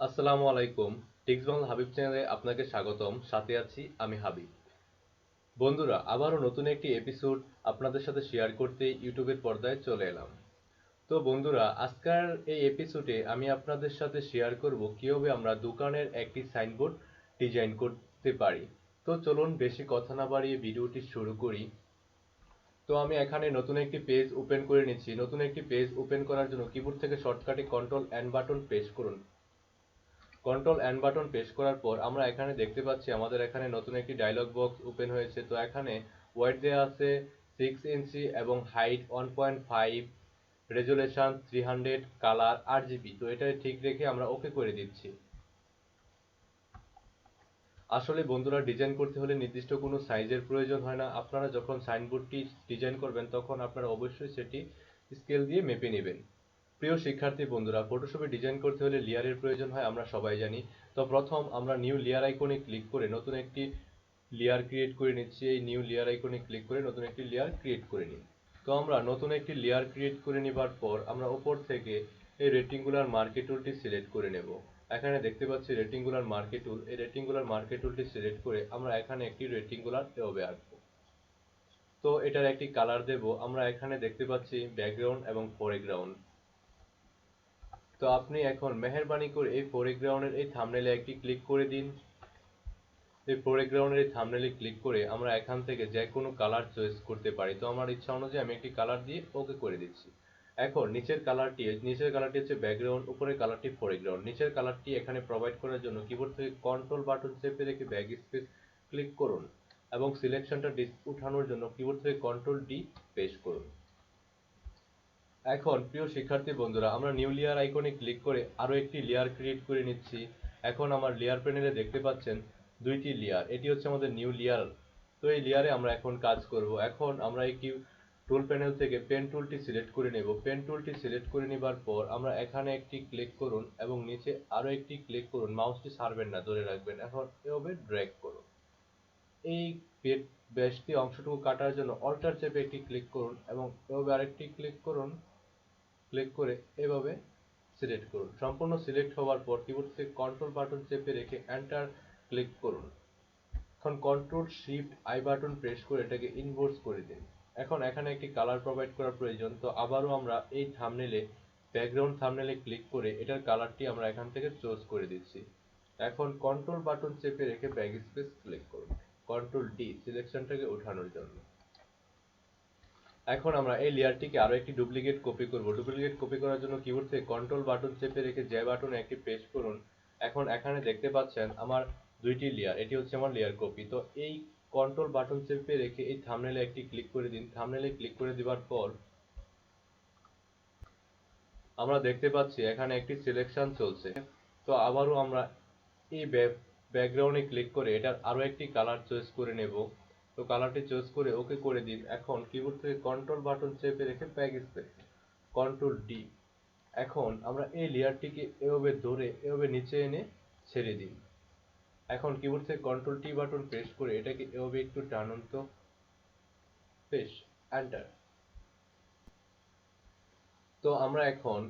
আসসালামু আলাইকুম। টিক্স বাংলা হাবিব চ্যানেলে আপনাকে স্বাগতম। সাথে আছি আমি হাবিব। বন্ধুরা, আবারও নতুন একটি এপিসোড আপনাদের সাথে শেয়ার করতে ইউটিউবের পর্দায় চলে এলাম। তো বন্ধুরা, আজকের এই এপিসোডে আমি আপনাদের সাথে শেয়ার করব কীভাবে আমরা দোকানের একটি সাইনবোর্ড ডিজাইন করতে পারি। তো চলুন বেশি কথা না বাড়িয়ে ভিডিওটি শুরু করি। তো আমি এখানে নতুন একটি পেজ ওপেন করে নিচ্ছি। নতুন একটি পেজ ওপেন করার জন্য কিবোর্ড থেকে শর্টকাটে কন্ট্রোল এন বাটন প্রেস করুন। কন্ট্রোল এন বাটন প্রেস করার পর আমরা এখানে দেখতে পাচ্ছি আমাদের এখানে নতুন একটি ডায়লগ বক্স ওপেন হয়েছে। তো এখানে ওয়াইড দেওয়া আছে সিক্স ইঞ্চি এবং height one point five resolution three hundred colour আট জিবি তো এটা ঠিক রেখে আমরা ওকে করে দিচ্ছি। আসলে বন্ধুরা ডিজাইন করতে হলে নির্দিষ্ট কোনো সাইজের প্রয়োজন হয় না। আপনারা যখন সাইনবোর্ডটি ডিজাইন করবেন, তখন আপনারা অবশ্যই সেটি স্কেল দিয়ে মেপে নেবেন। প্রিয় শিক্ষার্থী বন্ধুরা ফটোশপে ডিজাইন করতে হলে লেয়ারের প্রয়োজন হয়, আমরা সবাই জানি। তো প্রথম আমরা নিউ লেয়ার আইকনে ক্লিক করে নতুন একটি লেয়ার ক্রিয়েট করে নিচ্ছি। এই নিউ লেয়ার আইকনে ক্লিক করে নতুন একটি লেয়ার ক্রিয়েট করে নিই। তো আমরা নতুন একটি লেয়ার ক্রিয়েট করে নেবার পর আমরা ওপর থেকে এই রেটিংগুলার মার্কেট টুলটি সিলেক্ট করে নেব। এখানে দেখতে পাচ্ছি রেটিংগুলার মার্কেট টুল এই রেটিংগুলার মার্কেট টুলটি সিলেক্ট করে আমরা এখানে একটি রেটিংগুলার এভাবে আঁকবো। তো এটার একটি কালার দেব। আমরা এখানে দেখতে পাচ্ছি ব্যাকগ্রাউন্ড এবং ফোরগ্রাউন্ড তো আপনি এখন মেহরবানি করে এই ফোরগ্রাউন্ডের এই থামনেলে একটি ক্লিক করে দিন। এই ফোরগ্রাউন্ডের এই থামনেলে ক্লিক করে আমরা এখান থেকে যে কোনো কালার চয়েস করতে পারি। তো আমার ইচ্ছা অনুযায়ী আমি একটি কালার দিয়ে ওকে করে দিচ্ছি। এখন নিচের কালারটি নিচের কালারটি হচ্ছে ব্যাকগ্রাউন্ড উপরের কালারটি ফোরগ্রাউন্ড নিচের কালারটি এখানে প্রোভাইড করার জন্য কিবোর্ড থেকে কন্ট্রোল বাটন চেপে রেখে ব্যাক স্পেস ক্লিক করুন এবং সিলেকশনটা উঠানোর জন্য কিবোর্ড থেকে কন্ট্রোল ডি প্রেস করুন। এখন, প্রিয় শিক্ষার্থী বন্ধুরা, আমরা নিউ লেয়ার আইকনে ক্লিক করে আরও একটি লেয়ার ক্রিয়েট করে নিচ্ছি। এখন আমার লেয়ার প্যানেলে দেখতে পাচ্ছেন দুইটি লেয়ার এটি হচ্ছে আমাদের নিউ লেয়ার তো এই লেয়ারে আমরা এখন কাজ করব। এখন আমরা একটি টুল প্যানেল থেকে পেন টুলটি সিলেক্ট করে নেব। পেন টুলটি সিলেক্ট করে নেবার পর আমরা এখানে একটি ক্লিক করুন এবং নিচে আরও একটি ক্লিক করুন। মাউসটি ছাড়বেন না, ধরে রাখবেন। এখন এভাবে ড্র্যাগ করুন। এই বেশটি অংশটুকু কাটার জন্য অল্টার চেপে একটি ক্লিক করুন এবং এভাবে আরেকটি ক্লিক করুন। ক্লিক করে এভাবে সিলেক্ট করুন। সম্পূর্ণ সিলেক্ট হওয়ার পর কিবোর্ড থেকে কন্ট্রোল বাটন চেপে রেখে এন্টার ক্লিক করুন। এখন control shift I button press করে এটাকে ইনভোর্স করে দিন। এখন এখানে একটি কালার প্রোভাইড করা প্রয়োজন, তো আবারও আমরা এই থামনেলে ব্যাকগ্রাউন্ড থামনেলে ক্লিক করে এটার কালারটি আমরা এখান থেকে চুজ করে দিচ্ছি। এখন কন্ট্রোল বাটন চেপে রেখে ব্যাক স্পেস ক্লিক করুন কন্ট্রোল ডি সিলেকশনটাকে ওঠানোর জন্য। এখন আমরা এই লেয়ারটিকে আরও একটি ডুপ্লিকেট কপি করব। ডুপ্লিকেট কপি করার জন্য কিবোর্ড থেকে কন্ট্রোল বাটন চেপে রেখে যে বাটনে একটি প্রেস করুন, এখন এখানে দেখতে পাচ্ছেন আমার দুইটি লেয়ার এটি হচ্ছে আমার লেয়ার কপি তো এই কন্ট্রোল বাটন চেপে রেখে এই থামনেলে একটি ক্লিক করে দিন। থামনেলে ক্লিক করে দেওয়ার পর আমরা দেখতে পাচ্ছি এখানে একটি সিলেকশন চলছে। তো আবারও আমরা এই ব্যাকগ্রাউন্ডে ক্লিক করে এটার আরও একটি কালার চয়েস করে নেব। তো কালারটি চুজ করে ওকে করে দিন। এখন কিবোর্ড থেকে কন্ট্রোল বাটন চেপে রেখে ব্যাক স্পেস কন্ট্রোল ডি এখন আমরা এই লেয়ারটিকে এভাবে ধরে, এভাবে নিচে এনে ছেড়ে দিন। এখন কিবোর্ড থেকে কন্ট্রোল টি বাটন প্রেস করে এটাকে এভাবে একটু টানুন তো বেশ এন্টার তো আমরা এখন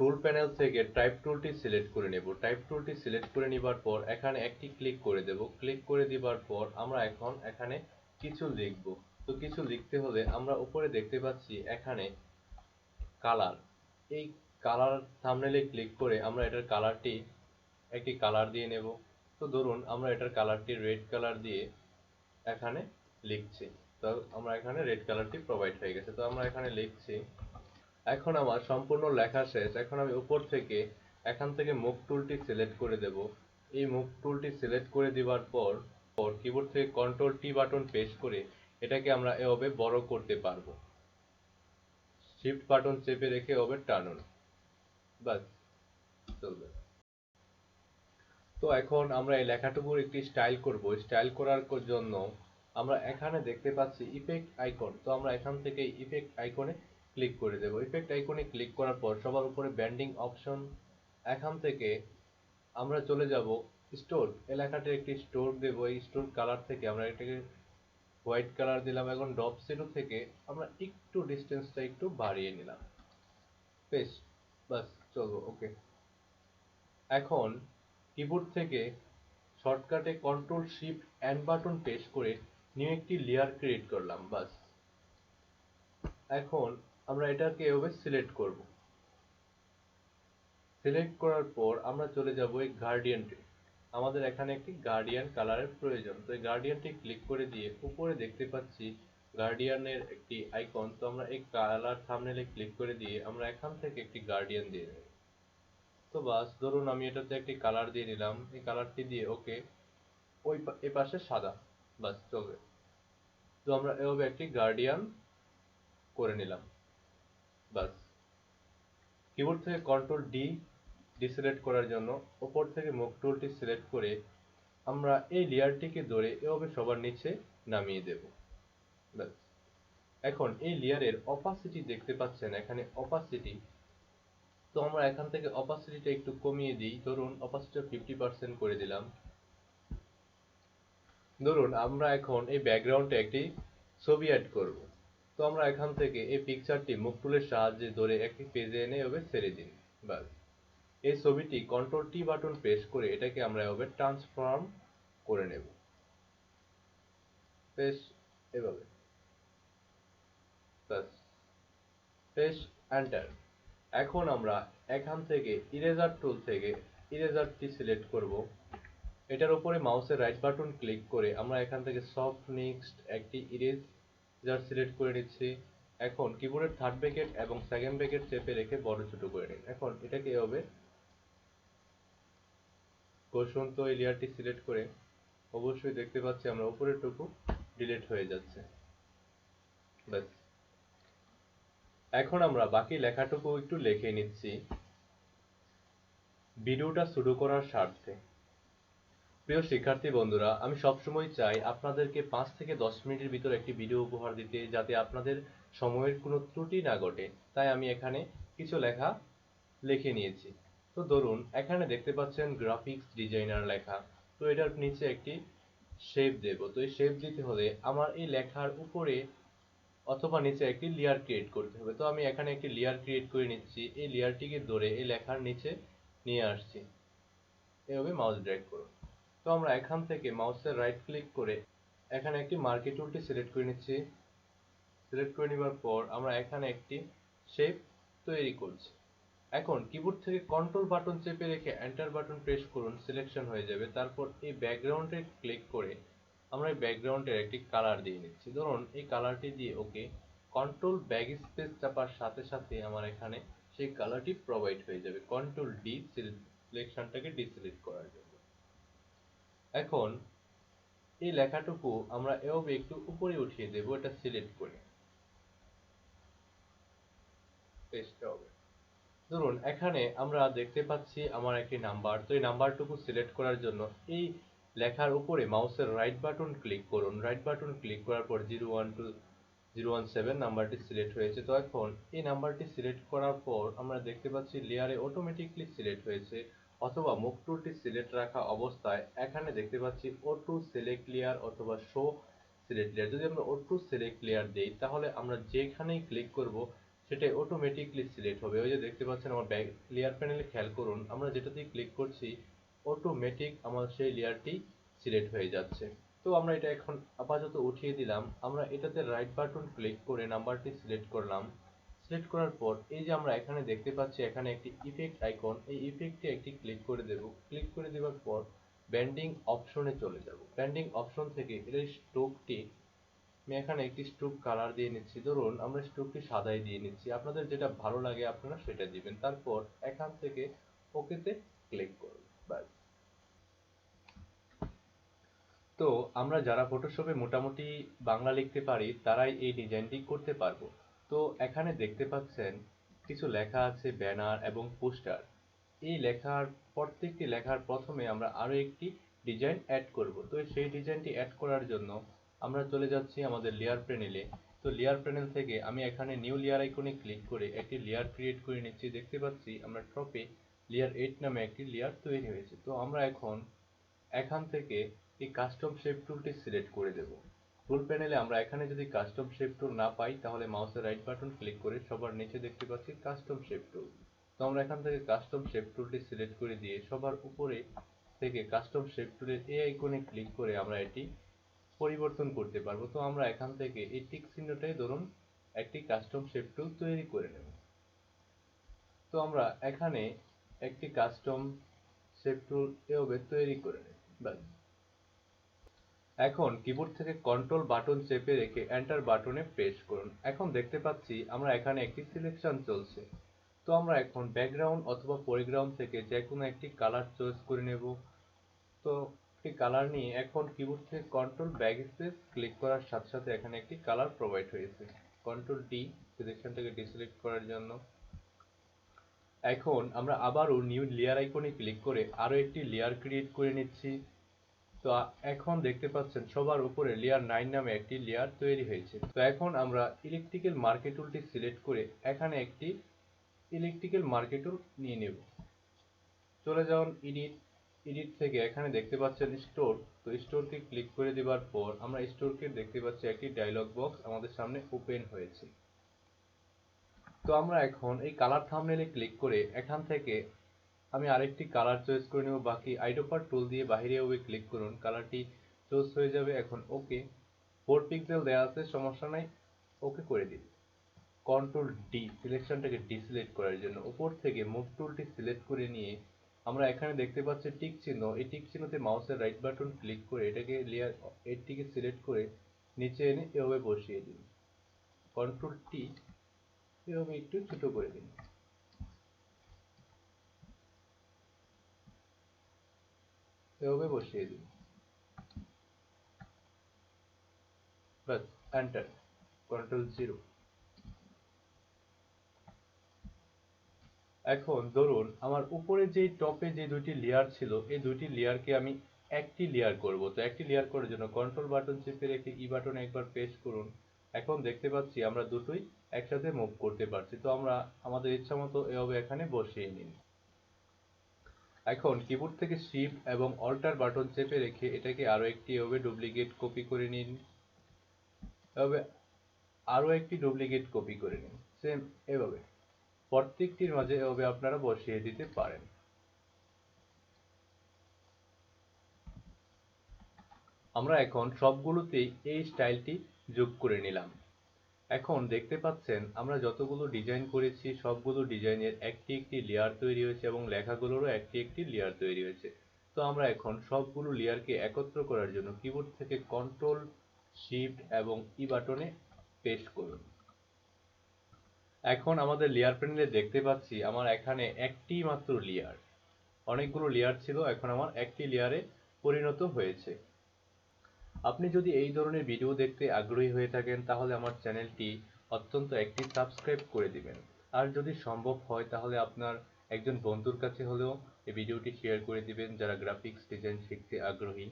টুল প্যানেল থেকে টাইপ টুলটি সিলেক্ট করে নেব। টাইপ টুলটি সিলেক্ট করে নেবার পর এখানে একটি ক্লিক করে দেব। ক্লিক করে দেবার পর আমরা এখন এখানে কিছু লিখব। তো কিছু লিখতে হলে আমরা উপরে দেখতে পাচ্ছি এখানে কালার এই কালার থামনেলে ক্লিক করে আমরা এটার কালারটি একটি কালার দিয়ে নেব। তো ধরুন আমরা এটার কালারটি রেড কালার দিয়ে এখানে লিখছি। তো আমরা এখানে রেড কালারটি প্রোভাইড হয়ে গেছে। তো আমরা এখানে লিখছি এখন আমার সম্পূর্ণ লেখা শেষ। এখন আমি উপর থেকে, এখান থেকে মুখ টুলটি সিলেক্ট করে দেব। এই মুখ টুলটি সিলেক্ট করে দেওয়ার পর পর কিবোর্ড থেকে কন্ট্রোল টি বাটন প্রেস করে এটাকে আমরা এভাবে বড় করতে পারব। শিফট বাটন চেপে রেখে এভাবে টানুন বাস চলবে। তো এখন আমরা এই লেখাটুকুর একটি স্টাইল করব। স্টাইল করার জন্য আমরা এখানে দেখতে পাচ্ছি ইফেক্ট আইকন তো আমরা এখান থেকে ইফেক্ট আইকনে ক্লিক করে দেবো। ইফেক্ট আইকনে ক্লিক করার পর সবার উপরে ব্যান্ডিং অপশন এখান থেকে আমরা চলে যাব স্টোর এলাকাটার একটি স্টোর দেব। এই স্টোর কালার থেকে আমরা এটাকে হোয়াইট কালার দিলাম। এখন ডপ সেটু থেকে আমরা একটু ডিস্টেন্সটা একটু বাড়িয়ে নিলাম। বেশ বাস, চলবো ওকে এখন কিবোর্ড থেকে শর্টকাটে control shift and button press করে নিউ একটি লেয়ার ক্রিয়েট করলাম, বাস। এখন আমরা এটাকে এভাবে সিলেক্ট করব। সিলেক্ট করার পর আমরা চলে যাব এই গার্ডিয়ানটি আমাদের এখানে একটি গার্ডিয়ান কালারের প্রয়োজন। তো এই গার্ডিয়ানটি ক্লিক করে দিয়ে উপরে দেখতে পাচ্ছি গার্ডিয়ানের একটি আইকন তো আমরা এই কালার থাম্বনেলে ক্লিক করে দিয়ে আমরা এখান থেকে একটি গার্ডিয়ান দিয়ে দেব। তো বাস, ধরুন আমি এটাতে একটি কালার দিয়ে নিলাম এই কালারটি দিয়ে ওকে ওই এ পাশে সাদা। বাস, চলবে। তো আমরা এভাবে একটি গার্ডিয়ান করে নিলাম। বাস। কিবোর্ড থেকে কন্ট্রোল ডি ডিসিলেক্ট করার জন্য ওপর থেকে মুখ টুলটি সিলেক্ট করে আমরা এই লেয়ারটিকে ধরে এভাবে সবার নিচে নামিয়ে দেব। ব্যাস এখন এই লেয়ারের অপাসিটি দেখতে পাচ্ছেন, এখানে অপাসিটি তো আমরা এখান থেকে অপাসিটিটা একটু কমিয়ে দিই। ধরুন অপাসিটিটা ফিফটি পার্সেন্ট করে দিলাম। ধরুন, আমরা এখন এই ব্যাকগ্রাউন্ডে একটি ছবি অ্যাড করব। তো আমরা এখান থেকে এই পিকচারটি মুখ টুলের সাহায্যে ধরে একটি পেজে এনে এভাবে ছেড়ে দিন ব্যাস। এই ছবিটি কন্ট্রোল টি বাটন প্রেস করে এটাকে আমরা এভাবে ট্রান্সফর্ম করে নেব। প্রেস এভাবে। প্রেস এন্টার এখন আমরা এখান থেকে ইরেজার টুল থেকে ইরেজারটি সিলেক্ট করব। এটার উপরে মাউসের রাইট বাটন ক্লিক করে আমরা এখান থেকে সফট নেক্সট একটি ইরেজার সিলেক্ট করে নিচ্ছি। এখন কিবোর্ডের থার্ড ব্যাকেট এবং সেকেন্ড ব্যাকেট চেপে রেখে বড় ছোট করে নিন এখন এটাকে এভাবে বসন্ত এই লেয়ারটি সিলেক্ট করে অবশ্যই দেখতে পাচ্ছি আমরা উপরের টুকু ডিলিট হয়ে যাচ্ছে। ব্যাস। এখন আমরা বাকি লেখাটুকু একটু লিখে নিচ্ছি। ভিডিওটা শুরু করার স্বার্থে। প্রিয় শিক্ষার্থী বন্ধুরা, আমি সবসময় চাই আপনাদেরকে পাঁচ থেকে দশ মিনিটের ভিতর একটি ভিডিও উপহার দিতে যাতে আপনাদের সময়ের কোনো ত্রুটি না ঘটে। তাই আমি এখানে কিছু লেখা লিখে নিয়েছি। তো ধরুন, এখানে দেখতে পাচ্ছেন গ্রাফিক্স ডিজাইনার লেখা। তো এটার নিচে একটি শেপ দেব। তো এই শেপ দিতে হলে আমার এই লেখার উপরে অথবা নিচে একটি লেয়ার ক্রিয়েট করতে হবে। তো আমি এখানে একটি লেয়ার ক্রিয়েট করে নিচ্ছি। এই লেয়ারটিকে ধরে এই লেখার নিচে নিয়ে আসছি। এভাবে মাউস ড্র্যাগ করুন। তো আমরা এখান থেকে মাউসের রাইট ক্লিক করে এখানে একটি মার্কেট টুলটি সিলেক্ট করে নিচ্ছি। সিলেক্ট করে নেবার পর আমরা এখানে একটি শেপ তৈরি করছি। এখন কিবোর্ড থেকে কন্ট্রোল বাটন চেপে রেখে এন্টার বাটন প্রেস করুন সিলেকশন হয়ে যাবে। তারপর এই ব্যাকগ্রাউন্ডে ক্লিক করে আমরা এই ব্যাকগ্রাউন্ডের একটি কালার দিয়ে নিচ্ছি। ধরুন এই কালারটি দিয়ে ওকে কন্ট্রোল ব্যাক স্পেস চাপার সাথে সাথে আমার এখানে সেই কালারটি প্রোভাইড হয়ে যাবে। কন্ট্রোল ডি সিলেকশনটাকে ডিসিলেক্ট করার জন্য। এখন এই লেখাটুকু আমরা এভাবে একটু উপরে উঠিয়ে দেব, এটা সিলেক্ট করে। পেস্টটা হবে। ধরুন, এখানে আমরা দেখতে পাচ্ছি আমার একটি নাম্বার, তো এই নাম্বারটুকু সিলেক্ট করার জন্য এই লেখার উপরে মাউসের রাইট বাটন ক্লিক করুন। রাইট বাটন ক্লিক করার পর zero one two zero one seven নাম্বারটি সিলেক্ট হয়েছে। তো এখন এই নাম্বারটি সিলেক্ট করার পর আমরা দেখতে পাচ্ছি লেয়ারে অটোমেটিকলি সিলেক্ট হয়েছে। অথবা মুখ টুলটি সিলেক্ট রাখা অবস্থায় এখানে দেখতে পাচ্ছি ও টু সিলেক্ট লেয়ার অথবা শো সিলেক্ট লেয়ার যদি আমরা ও টু সিলেক্ট লেয়ার দেই, তাহলে আমরা যেখানেই ক্লিক করব, সেটাই অটোমেটিকলি সিলেক্ট হবে। ওই যে দেখতে পাচ্ছেন আমার ব্যাক লেয়ার প্যানেলে খেয়াল করুন, আমরা যেটাতেই ক্লিক করছি অটোমেটিক আমার সেই লেয়ারটি সিলেক্ট হয়ে যাচ্ছে। তো আমরা এটা এখন আপাতত উঠিয়ে দিলাম। আমরা এটাতে রাইট বাটন ক্লিক করে নাম্বারটি সিলেক্ট করলাম। সিলেক্ট করার পর, এই যে আমরা এখানে দেখতে পাচ্ছি এখানে একটি ইফেক্ট আইকন এই ইফেক্টে একটি ক্লিক করে দেব। ক্লিক করে দেওয়ার পর ব্যান্ডিং অপশনে চলে যাব। ব্যান্ডিং অপশন থেকে এর স্ট্রোকটি আমি এখানে একটি স্ট্রোক কালার দিয়ে নিচ্ছি। ধরুন, আমরা স্ট্রোকটি সাদাই দিয়ে নিচ্ছি। আপনাদের যেটা ভালো লাগে আপনারা সেটা দিবেন। তারপর এখান থেকে ওকেতে ক্লিক করুন। ব্যাস। তো আমরা যারা ফটোশপে মোটামুটি বাংলা লিখতে পারি, তারাই এই ডিজাইনটি করতে পারব। তো এখানে দেখতে পাচ্ছেন কিছু লেখা আছে, ব্যানার এবং পোস্টার। এই লেখার, প্রত্যেকটি লেখার প্রথমে আমরা আরও একটি ডিজাইন অ্যাড করব। তো সেই ডিজাইনটি অ্যাড করার জন্য আমরা চলে যাচ্ছি আমাদের লেয়ার প্যানেলে তো লেয়ার প্যানেল থেকে আমি এখানে নিউ লেয়ার আইকনে ক্লিক করে একটি লেয়ার ক্রিয়েট করে নিচ্ছি। দেখতে পাচ্ছি আমরা টপে লেয়ার এইট নামে একটি লেয়ার তৈরি হয়েছে। তো আমরা এখন এখান থেকে এই কাস্টম শেপ টুলটি সিলেক্ট করে দেব। টুল প্যানেলে আমরা এখানে যদি কাস্টম শেপ টুল না পাই, তাহলে মাউসের রাইট বাটন ক্লিক করে সবার নিচে দেখতে পাচ্ছি কাস্টম শেপ টুল তো আমরা এখান থেকে কাস্টম শেপ টুলটি সিলেক্ট করে দিয়ে সবার উপরে থেকে কাস্টম শেপ টুলের এই আইকনে ক্লিক করে আমরা এটি পরিবর্তন করতে পারব। তো আমরা এখান থেকে এই টিক চিহ্নটাই ধরুন, একটি কাস্টম শেপ টুল তৈরি করে নেব। তো আমরা এখানে একটি কাস্টম শেপ টুল এভাবে তৈরি করে নেব। ব্যাস। এখন কিবোর্ড থেকে কন্ট্রোল বাটন চেপে রেখে এন্টার বাটনে প্রেস করুন। এখন দেখতে পাচ্ছি আমরা এখানে একটি সিলেকশন চলছে। তো আমরা এখন ব্যাকগ্রাউন্ড অথবা পরিগ্রাউন্ড থেকে যে কোনো একটি কালার চয়েস করে নেব। তো একটি কালার নিয়ে এখন কিবোর্ড থেকে কন্ট্রোল ব্যাক স্পেস ক্লিক করার সাথে সাথে এখানে একটি কালার প্রোভাইড হয়েছে। কন্ট্রোল ডি সিলেকশন থেকে ডিসিলেক্ট করার জন্য। এখন আমরা আবারও নিউ লেয়ার আইকনে ক্লিক করে আরও একটি লেয়ার ক্রিয়েট করে নিচ্ছি। তো এখন দেখতে পাচ্ছেন সবার উপরে লেয়ার নাইন নামে একটি লেয়ার তৈরি হয়েছে। তো এখন আমরা ইলেকট্রিক্যাল মার্কেট টুলটি সিলেক্ট করে এখানে একটি ইলেকট্রিক্যাল মার্কেট টুল নিয়ে নেব। চলে যান ইডিট এডিট থেকে এখানে দেখতে পাচ্ছেন স্টোর তো স্টোরকে ক্লিক করে দেওয়ার পর আমরা স্টোরকে দেখতে পাচ্ছি একটি ডায়লগ বক্স আমাদের সামনে ওপেন হয়েছে। তো আমরা এখন এই কালার থাম্বনেলে ক্লিক করে এখান থেকে আমি আরেকটি কালার চয়েস করে নেব, বাকি আইডোপার টুল দিয়ে বাইরে ওয়ে ক্লিক করুন। কালারটি চয়েস হয়ে যাবে এখন ওকে ফোর পিক্সেল দেওয়া আছে, সমস্যা নাই। ওকে করে দিন। কন্ট্রোল ডি সিলেকশনটাকে ডিসিলেক্ট করার জন্য। উপর থেকে মুভ টুলটি সিলেক্ট করে নিয়ে আমরা এখানে দেখতে পাচ্ছি টিক চিহ্ন। এই টিক চিহ্নতে মাউসের রাইট বাটন ক্লিক করে এটাকে লেয়ার এটিকে সিলেক্ট করে নিচে এনে এভাবে বসিয়ে দিন। কন্ট্রোল টি এভাবে একটু ছোট করে দিন। এভাবে বসিয়ে দিন বাস এন্টার কন্ট্রোল জিরো এখন ধরুন, আমার উপরে যে টপে যে দুইটি লেয়ার ছিল, এই দুইটি লেয়ারকে আমি একটি লেয়ার করব। তো একটি লেয়ার করার জন্য কন্ট্রোল বাটন চেপে রেখে ই বাটন একবার প্রেস করুন। এখন দেখতে পাচ্ছি আমরা দুটোই একসাথে মুভ করতে পারছি। তো আমরা আমাদের ইচ্ছা মতো এভাবে এখানে বসিয়ে নিন এখন কিবোর্ড থেকে শিফট এবং অল্টার বাটন চেপে রেখে এটাকে আরও একটি এভাবে ডুপ্লিকেট কপি করে নিন। এভাবে আরও একটি ডুপ্লিকেট কপি করে নিন। সেম এভাবে। প্রত্যেকটির মাঝে এভাবে আপনারা বসিয়ে দিতে পারেন। আমরা এখন সবগুলোতেই এই স্টাইলটি যোগ করে নিলাম। এখন দেখতে পাচ্ছেন, আমরা যতগুলো ডিজাইন করেছি, সবগুলো ডিজাইনের একটি একটি লেয়ার তৈরি হয়েছে এবং লেখাগুলোরও একটি একটি লেয়ার তৈরি হয়েছে। তো আমরা এখন সবগুলো লেয়ারকে একত্র করার জন্য কিবোর্ড থেকে কন্ট্রোল শিফট এবং ই বাটনে পেস্ট করুন। এখন আমাদের লেয়ার প্যানেলে দেখতে পাচ্ছি, আমার এখানে একটি মাত্র লেয়ার অনেকগুলো লেয়ার ছিল, এখন আমার একটি লেয়ারে পরিণত হয়েছে। আপনি যদি এই ধরনের ভিডিও দেখতে আগ্রহী হয়ে থাকেন, তাহলে আমার চ্যানেলটি অত্যন্ত একটি সাবস্ক্রাইব করে দিবেন। আর যদি সম্ভব হয়, তাহলে আপনার একজন বন্ধুর কাছে হলেও এই ভিডিওটি শেয়ার করে দিবেন, যারা গ্রাফিক্স ডিজাইন শিখতে আগ্রহী।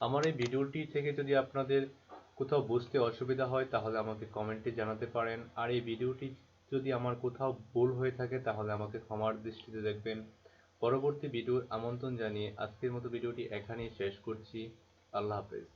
আমার এই ভিডিওটি থেকে যদি আপনাদের কোথাও বুঝতে অসুবিধা হয়, তাহলে আমাকে কমেন্টে জানাতে পারেন। আর এই ভিডিওটি যদি আমার কোথাও ভুল হয়ে থাকে, তাহলে আমাকে ক্ষমার দৃষ্টিতে দেখবেন। পরবর্তী ভিডিওর আমন্ত্রণ জানিয়ে আজকের মতো ভিডিওটি এখানেই শেষ করছি। আল্লাহ হাফেজ।